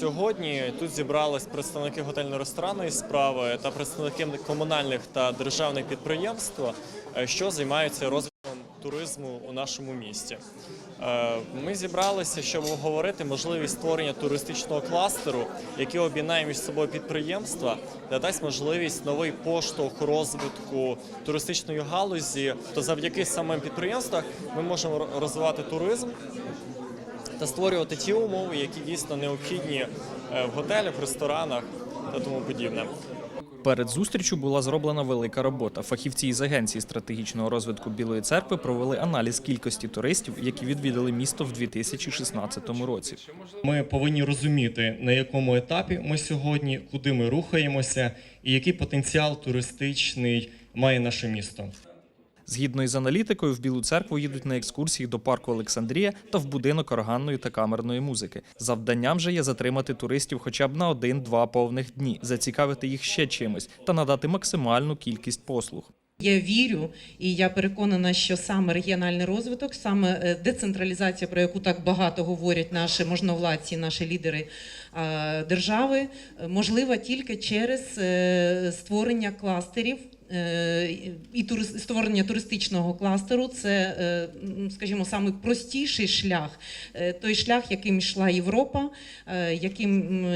Сьогодні тут зібрались представники готельно-ресторанної справи та представники комунальних та державних підприємств, е, що займаються розвитком туризму у нашому місті. Е, Ми зібралися, щоб обговорити можливість створення туристичного кластеру, який об'єднає між собою підприємства та дасть можливість новий поштовх розвитку туристичної галузі. То завдяки самим підприємствам ми можемо розвивати туризм та створювати ті умови, які дійсно необхідні е, в готелях, ресторанах та тому подібне. Перед зустрічю була зроблена велика робота. Фахівці із агенції стратегічного розвитку Білої церкви провели аналіз кількості туристів, які відвідали місто в 2016 році. Ми повинні розуміти, на якому етапі ми сьогодні, куди ми рухаємося, і який потенціал туристичний має наше місто. Згідно із аналітикою, в Білу церкву їдуть на екскурсії до парку Олександрія та в будинок органної та камерної музики. Завданням же є затримати туристів хоча б на один-два повних дні, зацікавити їх ще чимось та надати максимальну кількість послуг. Я вірю і я переконана, що саме регіональний розвиток, саме е, децентралізація, про яку так багато говорять наші можновладці, наші лідери е, держави, е, можлива тільки через створення кластерів. Е, І створення туристичного кластеру це, е, скажімо, саме простіший шлях, Е, той шлях, яким йшла Європа, яким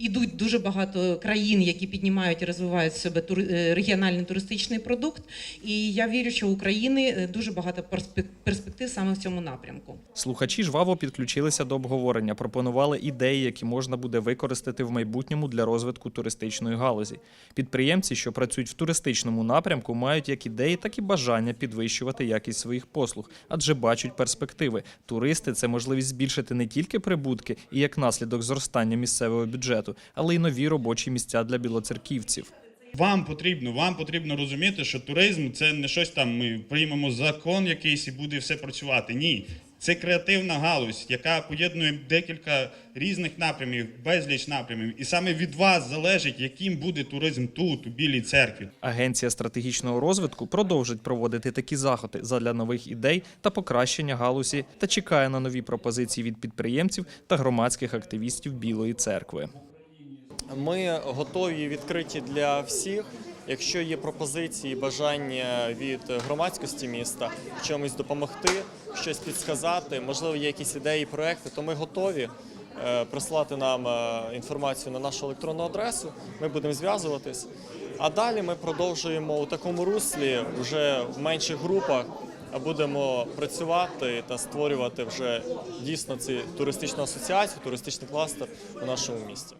Ідуть дуже багато країн, які піднімають і розвивають в себе е, регіональний туристичний продукт. І я вірю, що у України е, дуже багато перспек- перспектив саме в цьому напрямку. Слухачі жваво підключилися до обговорення, пропонували ідеї, які можна буде використати в майбутньому для розвитку туристичної галузі. Підприємці, що працюють в туристичному напрямку, мають як ідеї, так і бажання підвищувати якість своїх послуг, адже бачать перспективи. Туристи це можливість збільшити не тільки прибутки і як наслідок зростання місцевого бюджету, але й нові робочі місця для білоцерківців. Вам потрібно, вам потрібно розуміти, що туризм це не щось там. Ми приймемо закон якийсь і буде все працювати. Ні, це креативна галузь, яка поєднує декілька різних напрямів, безліч напрямів. І саме від вас залежить, яким буде туризм тут, у Білій церкві. Агенція стратегічного розвитку продовжить проводити такі заходи задля нових ідей та покращення галузі та чекає на нові пропозиції від підприємців та громадських активістів Білої церкви. Ми готові відкриті для всіх. Якщо є пропозиції, бажання від громадськості міста чомусь допомогти, щось підсказати, можливо, є якісь ідеї, проекти, то ми готові е, прислати нам е, інформацію на нашу електронну адресу. Ми будемо зв'язуватись. А далі ми продовжуємо у такому руслі вже в менших групах. а Будемо працювати та створювати вже дійсно ці туристичну асоціацію, туристичний кластер у нашому місті.